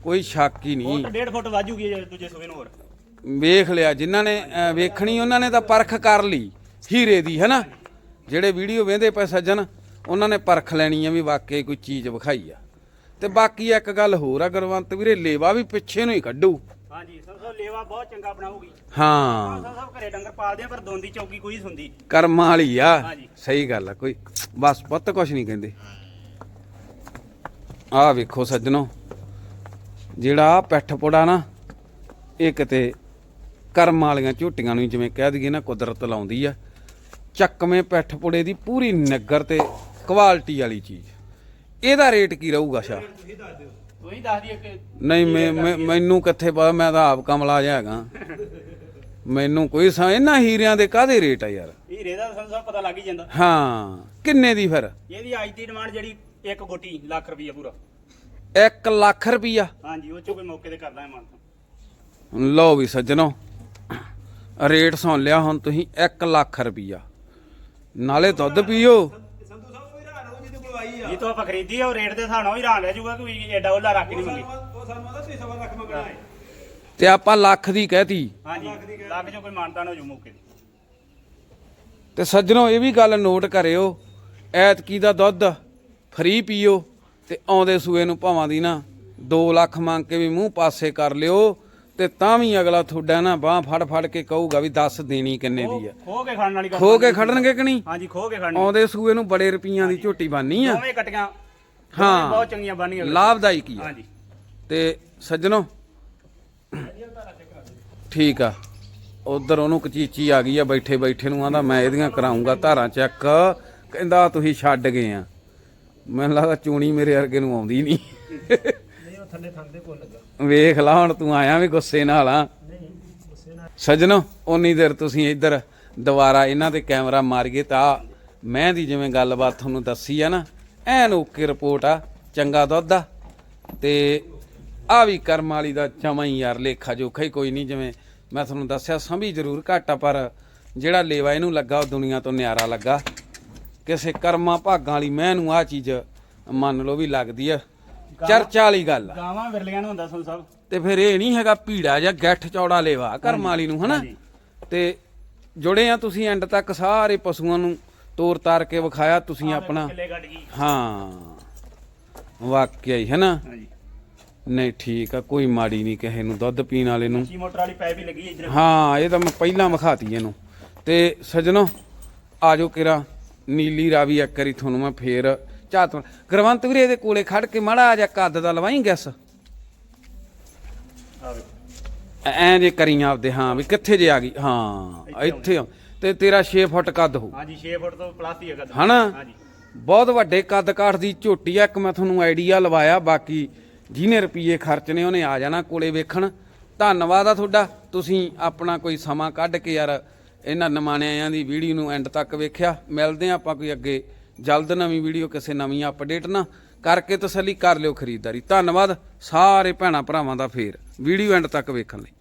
ਕੋਈ ਸ਼ੱਕ ਹੀ ਨਹੀਂ। ਫੁੱਟ ਡੇਢ ਫੁੱਟ ਵਾਜੂਗੀ ਜੇ ਦੂਜੇ ਸੂਏ ਨੂੰ ਹੋਰ। ਵੇਖ ਲਿਆ ਜਿਨ੍ਹਾਂ ਨੇ ਵੇਖਣੀ ਉਹਨਾਂ ਨੇ ਤਾਂ ਪਰਖ ਕਰ ਲਈ ਹੀਰੇ ਦੀ ਹੈਨਾ? ਜਿਹੜੇ ਵੀਡੀਓ ਵੇਂਦੇ ਪਏ ਸੱਜਣ ਉਹਨਾਂ ਨੇ ਪਰਖ ਲੈਣੀ ਆ ਵੀ ਵਾਕਈ ਕੋਈ ਚੀਜ਼ ਵਿਖਾਈ ਆ। ਤੇ ਬਾਕੀ ਇੱਕ ਗੱਲ ਹੋਰ ਆ ਗੁਰਵੰਤ ਵੀਰੇ ਲੇਵਾ ਵੀ ਪਿੱਛੇ ਨੂੰ ਹੀ ਕੱਢੂ। ਹਾਂਜੀ ਸਭ ਤੋਂ ਲੇਵਾ ਬਹੁਤ ਚੰਗਾ ਬਣਾਉਗੀ ਹਾਂ। ਸਭ ਸਭ ਘਰੇ ਡੰਗਰ ਪਾਲਦੇ ਆ ਪਰ ਦੋਂਦੀ ਚੌਕੀ ਕੋਈ ਸੁੰਦੀ ਕਰਮਾਂ ਵਾਲੀ ਆ। ਹਾਂਜੀ। ਸਹੀ ਗੱਲ ਆ ਕੋਈ ਬਸ ਪੁੱਤ ਕੁਛ ਨਹੀਂ ਕਹਿੰਦੇ। ਆਹ ਵੇਖੋ ਸੱਜਣੋ ਜਿਹੜਾ ਆਹ ਪਿੱਠ ਪੋੜਾ ਨਾ ਇਹ ਕਿਤੇ ਕਰਮ ਵਾਲੀਆਂ ਝੋਟੀਆਂ ਨੂੰ ਜਿਵੇਂ ਕਹਿ ਦਈਏ ਨਾ ਕੁਦਰਤ ਲਾਉਂਦੀ ਆ। ਚੱਕਵੇਂ ਪਿੱਠ ਪੁੜੇ ਦੀ ਪੂਰੀ ਨਿੱਗਰ ਤੇ ਕੁਆਲਿਟੀ ਵਾਲੀ ਚੀਜ਼। ਇਹਦਾ ਰੇਟ ਕੀ ਰਹੂਗਾ ਸ਼ਾ ਦੱਸ ਕਿ ਨਹੀਂ ਮੈਂ ਮੈਂ- ਮੈਨੂੰ ਕਿੱਥੇ ਪਤਾ? ਮੈਂ ਤਾਂ ਆਪ ਕਮਲਾ ਜਿਹਾ ਹੈਗਾ। ਮੈਨੂੰ ਕੋਈ ਸਾ ਇਹਨਾਂ ਹੀਰਿਆਂ ਦੇ ਕਾਹਦੇ ਰੇਟ ਆ ਯਾਰ? ਹੀਰੇ ਦਾ ਸਾਨੂੰ ਸਭ ਪਤਾ ਲੱਗ ਹੀ ਜਾਂਦਾ। ਹਾਂ ਕਿੰਨੇ ਦੀ ਫਿਰ? ਇਹਦੀ ਅੱਜ ਦੀ ਡਿਮਾਂਡ ਜਿਹੜੀ ਇੱਕ ਗੋਟੀ ਲੱਖ ਰੁਪਈਆ ਪੂਰਾ। 1 ਲੱਖ ਰੁਪਈਆ? ਹਾਂਜੀ ਉਹ ਚੋਂ ਕੋਈ ਮੌਕੇ ਤੇ ਕਰਦਾ ਹੈ ਮਾਨ ਲਓ ਵੀ ਸੱਜਣੋ ਰੇਟ ਸੁਣ ਲਿਆ ਹੁਣ ਤੁਸੀਂ 1 ਲੱਖ ਰੁਪਈਆ। ਨਾਲੇ ਦੁੱਧ ਪੀਓ। ਆਈ ਆ। ਤੋਂ ਆਪਾਂ ਖਰੀਦੀ ਆ ਉਹ ਰੇਟ ਦੇ ਹਿਸਾਬ ਨਾਲ ਹੀ ਰਾਂ ਲੈ ਜਾਊਗਾ ਕਿ ਵੀ ਐਡਾ ਉਹਲਾ ਰੱਖ ਨਹੀਂ ਮੰਗੀ। ਉਹ ਸਾਨੂੰ ਆਦਾ ਤੁਸੀਂ ਸਵਾ ਲੱਖ ਮੰਗਣਾ ਹੈ ਤੇ ਆਪਾਂ ਲੱਖ ਦੀ ਕਹਿਤੀ। ਹਾਂਜੀ ਲੱਖ ਚੋਂ ਕੋਈ ਮਾਨਤਾਨ ਹੋ ਜੂ ਮੌਕੇ ਤੇ। ਤੇ ਸੱਜਣੋ ਇਹ ਵੀ ਗੱਲ ਨੋਟ ਕਰਿਓ ਐਤਕੀ ਦਾ ਦੁੱਧ ਫ੍ਰੀ ਪੀਓ ਤੇ ਆਉਂਦੇ ਸੂਏ ਨੂੰ ਭਾਵਾਂ ਦੀ ਨਾ 2 ਲੱਖ ਮੰਗ ਕੇ ਵੀ ਮੂੰਹ ਪਾਸੇ ਕਰ ਲਿਓ। ਤੇ ਤਾਂ ਵੀ ਅਗਲਾ ਤੁਹਾਡਾ ਨਾ ਬਾਹ ਫੜ ਫੜ ਕੇ ਕਹੂਗਾ ਵੀ ਦੱਸ ਦੇਣੀ ਕਿੰਨੇ ਦੀ ਆ। ਖੋ ਕੇ ਖਾਣ ਵਾਲੀ ਗੱਲ ਖੋ ਕੇ ਖੜਨਗੇ ਕਿ ਨਹੀਂ? ਹਾਂਜੀ ਖੋ ਕੇ ਖਾਣ ਆਉਂਦੇ ਸੂਏ ਨੂੰ ਬੜੇ ਰੁਪਈਆਂ ਦੀ ਝੋਟੀ ਬਾਨੀ ਆ। ਦੋਵੇਂ ਕਟੀਆਂ ਹਾਂ। ਬਹੁਤ ਚੰਗੀਆਂ ਬਣੀਆਂ ਲਾਭਦਾਇਕ ਹੀ ਆ। ਹਾਂਜੀ। ਤੇ ਸੱਜਣੋ ਠੀਕ ਆ। ਉਧਰ ਉਹਨੂੰ ਕਚੀਚੀ ਆ ਗਈ ਆ ਬੈਠੇ ਬੈਠੇ ਨੂੰ ਆਂਦਾ ਮੈਂ ਇਹਦੀਆਂ ਕਰਾਉਂਗਾ ਧਾਰਾਂ ਚੈੱਕ। ਕਹਿੰਦਾ ਤੁਸੀਂ ਛੱਡ ਗਏ ਆ। ਮੈਨੂੰ ਲੱਗਦਾ ਚੂਣੀ ਮੇਰੇ ਵਰਗੇ ਨੂੰ ਆਉਂਦੀ ਨਹੀਂ। ਨਹੀਂ ਉਹ ਥੱਲੇ ਥੰਦੇ ਕੋਲ ਲੱਗਾ ਵੇਖ ਲਾ, ਹੁਣ ਤੂੰ ਆਇਆ ਵੀ ਗੁੱਸੇ ਨਾਲ ਆ। ਨਹੀਂ ਉਨੀ ਦੇਰ ਤੁਸੀਂ ਇੱਧਰ ਦੁਬਾਰਾ ਇਹਨਾਂ ਤੇ ਕੈਮਰਾ ਮਾਰੀਏ ਤਾਂ ਆਹ ਮੈਂ ਦੀ ਜਿਵੇਂ ਗੱਲਬਾਤ ਤੁਹਾਨੂੰ ਦੱਸੀ ਆ ਨਾ, ਐਨ ਓਕੇ ਰਿਪੋਰਟ ਆ, ਚੰਗਾ ਦੁੱਧ ਆ। ਤੇ ਆ ਵੀ ਕਰਮ ਵਾਲੀ ਦਾ ਜਮਾਂ ਹੀ ਯਾਰ ਲੇਖਾ ਜੋਖਾ ਹੀ ਕੋਈ ਨਹੀਂ, ਜਿਵੇਂ ਮੈਂ ਤੁਹਾਨੂੰ ਦੱਸਿਆ, ਸੰਭੀ ਜ਼ਰੂਰ ਘੱਟ ਆ, ਪਰ ਜਿਹੜਾ ਲੇਵਾ ਇਹਨੂੰ ਲੱਗਾ, ਉਹ ਦੁਨੀਆ ਤੋਂ ਨਿਆਰਾ ਲੱਗਾ। ਕਿਸੇ ਕਰਮਾਂ ਭਾਗਾਂ ਵਾਲੀ ਮੈਂ ਨੂੰ ਆ ਚੀਜ਼ ਮੰਨ ਲਓ ਵੀ ਲੱਗਦੀ ਆ। ਚਰਚਾ ਵਾਲੀ ਗੱਲ ਆ। ਗਾਵਾਂ ਵਿਰਲੀਆਂ ਨੂੰ ਹੁੰਦਾ ਸੁਣ ਸਭ ਤੇ ਫਿਰ ਇਹ ਨਹੀਂ ਹੈਗਾ ਭੀੜਾ ਜਾਂ ਗੱਠ ਚੌੜਾ ਲੇਵਾ ਕਰਮ ਵਾਲੀ ਨੂੰ ਹਨਾ। ਤੇ ਜੁੜੇ ਆ ਤੁਸੀਂ ਐਂਡ ਤੱਕ ਸਾਰੇ ਪਸ਼ੂਆਂ ਨੂੰ ਤੋਰ ਤਾਰ ਕੇ ਵਿਖਾਇਆ ਤੁਸੀਂ ਆਪਣਾ। ਹਾਂ। ਵਾਕਿਆ ਹੀ ਹੈ ਨਾ ਹਾਂਜੀ। ਨਹੀਂ ਠੀਕ ਆ ਕੋਈ ਮਾੜੀ ਨਹੀਂ ਕਿਸੇ ਨੂੰ ਦੁੱਧ ਪੀਣ ਵਾਲੇ ਨੂੰ। ਮੋਟਰ ਵਾਲੀ ਪਾਈਪ ਹੀ ਲੱਗੀ ਇੱਧਰ। ਹਾਂ ਇਹ ਤਾਂ ਮੈਂ ਪਹਿਲਾਂ ਵਿਖਾਤੀ ਇਹਨੂੰ। ਤੇ ਸਜਣੋ ਆਜੋ ਕਿਰਾ ਨੀਲੀ ਰਾਵੀ ਇੱਕ ਵਾਰੀ ਤੁਹਾਨੂੰ ਮੈਂ ਫੇਰ ਝਾਤ ਗਰਵੰਤ ਵੀਰੇ ਇਹਦੇ ਕੋਲੇ ਖੜ ਕੇ ਮਾੜਾ ਜਿਹਾ ਕੱਦ ਦਾ ਲਵਾਈ ਗੈਸ। ਐ ਜੇ ਕਰੀਆਂ ਆਪਦੇ ਹਾਂ ਵੀ ਕਿੱਥੇ ਜੇ ਆ ਗਈ? ਹਾਂ ਇੱਥੇ। ਤੇ ਤੇਰਾ 6 ਫੁੱਟ ਕੱਦ ਹੋਊ। ਹਾਂਜੀ 6 ਫੁੱਟ ਤੋਂ ਪਲੱਸ ਹੀ ਹੈਗਾ ਹਨਾ? ਹਾਂਜੀ। ਬਹੁਤ ਵੱਡੇ ਕੱਦ ਕਾਠ ਦੀ ਝੋਟੀ ਆ ਇੱਕ ਮੈਂ ਤੁਹਾਨੂੰ ਆਈਡੀਆ ਲਵਾਇਆ ਬਾਕੀ ਜਿਹਨੇ ਰੁਪਏ ਖਰਚਨੇ ਉਹਨੇ ਆ ਜਾਣਾ ਕੋਲੇ ਵੇਖਣ। ਧੰਨਵਾਦ ਆ ਤੁਹਾਡਾ। ਤੁਸੀਂ ਆਪਣਾ ਕੋਈ ਸਮਾਂ ਕੱਢ ਕੇ ਯਾਰ ਇਹਨਾਂ ਨਮਾਣਿਆਂ ਦੀ ਵੀਡੀਓ ਨੂੰ ਐਂਡ ਤੱਕ ਵੇਖਿਆ। ਮਿਲਦੇ ਆ ਆਪਾਂ ਕੋਈ ਅੱਗੇ ਜਲਦ ਨਵੀਂ ਵੀਡੀਓ ਕਿਸੇ ਨਵੀਂ ਅਪਡੇਟ ਨਾ ਕਰਕੇ ਤਸੱਲੀ ਕਰ ਲਿਓ ਖਰੀਦਦਾਰੀ। ਧੰਨਵਾਦ ਸਾਰੇ ਭੈਣਾ ਭਰਾਵਾਂ ਦਾ ਫੇਰ। ਵੀਡੀਓ ਐਂਡ ਤੱਕ ਵੇਖਣ ਲਈ।